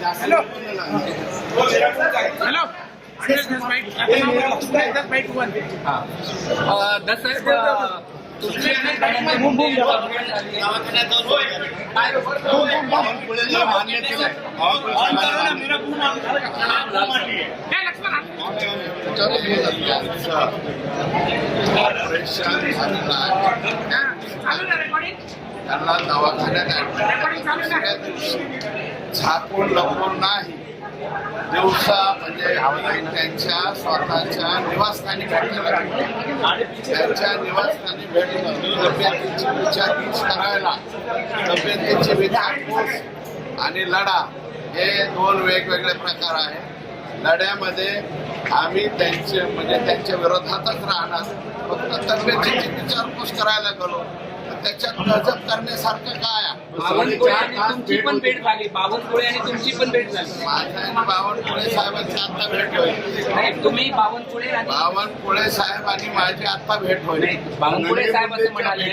Hello. ना recording त्यांना दवाखान्यात झाकून लपून नाही. दिवसा म्हणजे त्यांच्या स्वतःच्या निवासस्थानी भेटलं. त्यांच्या निवासस्थानी भेटलं. तब्येतीची विचारपूस करायला. तब्येतीची विचारपूस आणि लढा हे दोन वेगवेगळे प्रकार आहेत लढ्यामध्ये आम्ही त्यांचे म्हणजे त्यांच्या विरोधातच राहणार. फक्त तब्येतीची विचारपूस करायला गेलो. त्याच्यात गजब करण्यासारखं काय? बावनकुळे आणि तुमची पण भेट झाली. बावनकुळे आणि तुमची पण भेट झाली. माझ्या आणि बावनकुळे साहेबांची आता भेट होईल. नाही तुम्ही बावनकुळे आणि बावनकुळे साहेब आणि माझी आता भेट होईल. बावनकुळे साहेब असं म्हणाले.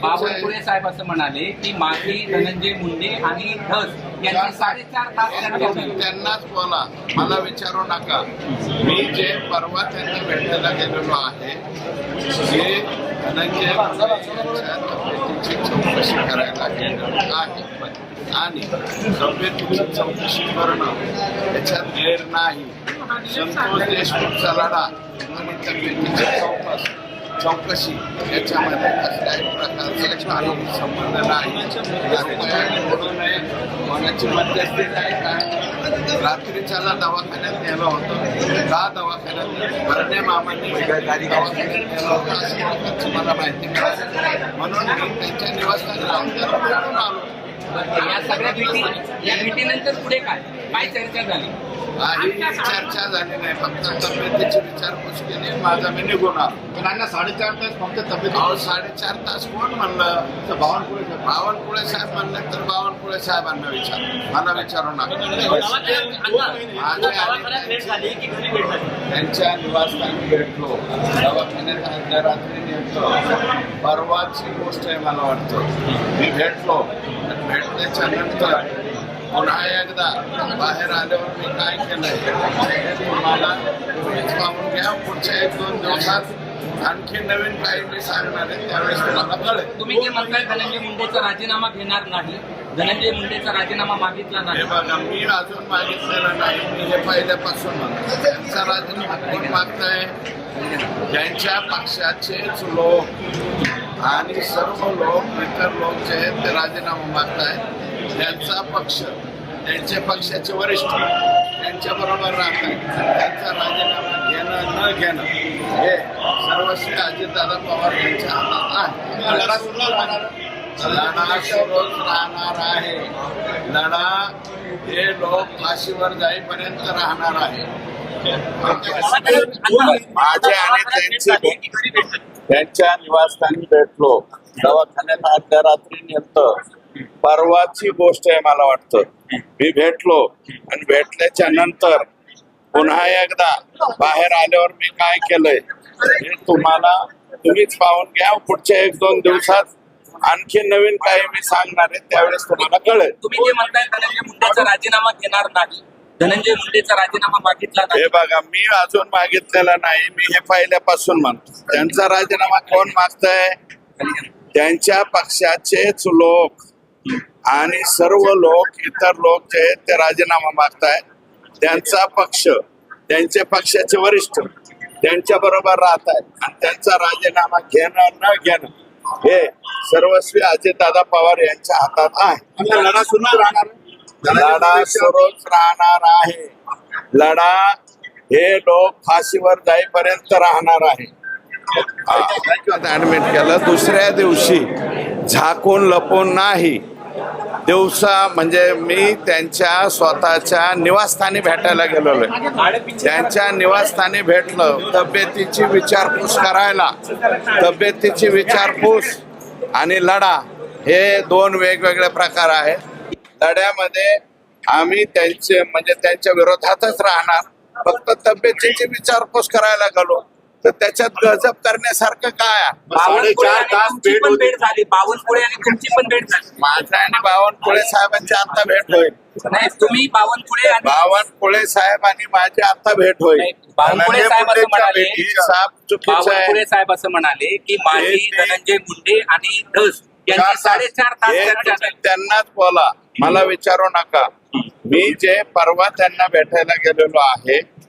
बावनकुळे. साहेब असं म्हणाले की माझी धनंजय मुंडे आणि धस यांची साडेचार तास चर्चा झाली त्यांनाच बोला. मला विचारू नका. मी जे परवा त्यांना भेटायला गेलेलो आहे धनंजय तब्येतीची चौकशी करायला गेलेलो आहे आणि तब्येतीची चौकशी करणं याच्यात गैर नाही संतोष देशमुखचा लढा आणि तब्येतीची चौकस चौकशी याच्यामध्ये कसल्याही प्रकारचा काही संबंध नाही आणि म्हणून हे कोणाची मध्यस्थी नाही काय रात्रीच्याला दवाखान्यात नेलं होतं का दवाखान्यात? भरणे मामांनी दवाखान्यात नेलं होतं अशा प्रकारची मला माहिती मिळाली. म्हणून मी त्यांच्या निवासस्थानी भेटून आलो. या सगळ्या भेटी या भेटीनंतर पुढे काय? काय चर्चा झाली? काही चर्चा झाली नाही. फक्त तब्येतीची विचारपूस केली माझा मी निघून आलो. मुलांना साडेचार तास फक्त तब्येत साडेचार तास कोण म्हणलं? बावनकुळे साहेब. बावनकुळे साहेब म्हणले तर बावनकुळे साहेबांना विचार मला विचारू नका माझे आणि त्यांचे- त्यांच्या निवासस्थानी भेटलो दवाखान्यात अर्ध्या रात्री नेमतो परवाची गोष्ट आहे मला वाटतं मी भेटलो आणि भेटल्याच्या नंतर पुन्हा एकदा बाहेर आल्यावर मी काय केलंय हे तुम्हाला तुम्हीच पाहून घ्या पुढच्या एक दोन दिवसात आणखी नवीन काही मी सांगणार आहे त्यावेळेस तुम्हाला कळेल. तुम्ही जे म्हणताय धनंजय मुंडेचा राजीनामा घेणार नाही धनंजय मुंडेचा राजीनामा मागितला हे नाही बघा मी अजून मागितलेलं नाही मी हे पहिल्यापासून म्हणतो. त्यांचा राजीनामा कोण मागताय? ज्यांच्या पक्षाचेच लोक आणि सर्व लोक इतर लोक जे आहेत ते राजीनामा मागतायत. त्यांचा पक्ष त्यांच्या पक्षाचे वरिष्ठ त्यांच्या बरोबर राहत आहेत त्यांचा राजीनामा घेणं न घेणं हे सर्वस्वी अजितदादा पवार यांच्या हातात आहे. लढा सुरूच राहणार आहे. लढा हे लोक फाशीवर जाईपर्यंत राहणार आहे. माझे आणि त्यांची त्यांच्या निवासस्थानी भेटलो. दवाखान्यात अर्ध्या रात्री नेमतं परवाची गोष्ट आहे मला वाटतं. मी भेटलो आणि भेटल्याच्या नंतर पुन्हा एकदा बाहेर आल्यावर मी काय केलंय हे तुम्हाला तुम्हीच पाहून घ्या. पुढच्या एक दोन दिवसात आणखी नवीन काही मी सांगणार आहे त्यावेळेस तुम्हाला कळेल. तुम्ही जे म्हणताय धनंजय मुंडेचा राजीनामा घेणार नाही धनंजय मुंडेचा राजीनामा मागितला हे बघा मी अजून मागितलेला नाही मी हे पहिल्यापासून म्हणतो. त्यांचा राजीनामा कोण मागताय? त्यांच्या पक्षाचेच लोक. आणि सर्व लोक इतर लोक जे आहेत ते राजीनामा मागतायत त्यांचा पक्ष त्यांचे पक्षाचे वरिष्ठ त्यांच्या बरोबर राहत आहेत आणि त्यांचा राजीनामा घेणं न घेणं हे सर्वस्वी अजितदादा पवार यांच्या हातात आहे. लढा सुरू राहणार. लढा सुरूच राहणार आहे. लढा हे लोक फाशीवर जाईपर्यंत राहणार आहे. ऍडमिट केलं. दुसऱ्या दिवशी झाकून लपून नाही. दिवसा म्हणजे मी त्यांच्या स्वतःच्या निवासस्थानी भेटायला गेलेलो आहे त्यांच्या निवासस्थानी भेटलं तब्येतीची विचारपूस करायला. तब्येतीची विचारपूस आणि लढा हे दोन वेगवेगळे प्रकार आहेत. लढ्यामध्ये आम्ही त्यांचे म्हणजे त्यांच्या विरोधातच राहणार. फक्त तब्येतीची विचारपूस करायला गेलो. तर त्याच्यात गजब करण्यासारखं काय? बावनकुळे साडेचार आणि तास तुमची भेट पण होती. भेट झाली. बावनकुळे आणि तुमची पण भेट झाली. माझ्या आणि बावनकुळे साहेबांची आता भेट होईल. नाही तुम्ही बावनकुळे आणि बावनकुळे साहेब आणि माझी आता भेट होईल. नाही, बावनकुळे धनंजय साहेब असं मुंडेंच्या म्हणाले. भेटी साफ चुकीचं आहे बावनकुळे साहेब असं म्हणाले की माझी धनंजय मुंडे आणि धस यांची साडेचार तास हे चर्चा तुम्ही झाली त्यांनाच बोला. मला विचारू नका. मी जे परवा त्यांना भेटायला गेलेलो आहे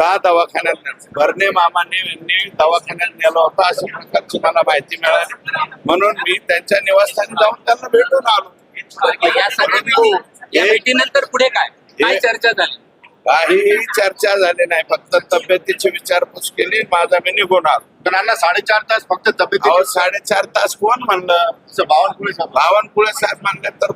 का दवाखान्यात भरणे मामांनी यांनी दवाखान्यात नेलं होतं अशा प्रकारची मला माहिती मिळाली. म्हणून मी त्यांच्या निवासस्थानी जाऊन त्यांना भेटून आलो. या भेटीनंतर पुढे काय? काय हे- चर्चा झाली? काहीही चर्चा झाली नाही. फक्त तब्येतीची विचारपूस केली. माझा मी निघून आलो. साडेचार तास फक्त तब्येती साडेचार तास कोण म्हणलं? बावनकुळे साहेब. बावनकुळे साहेब म्हणले तर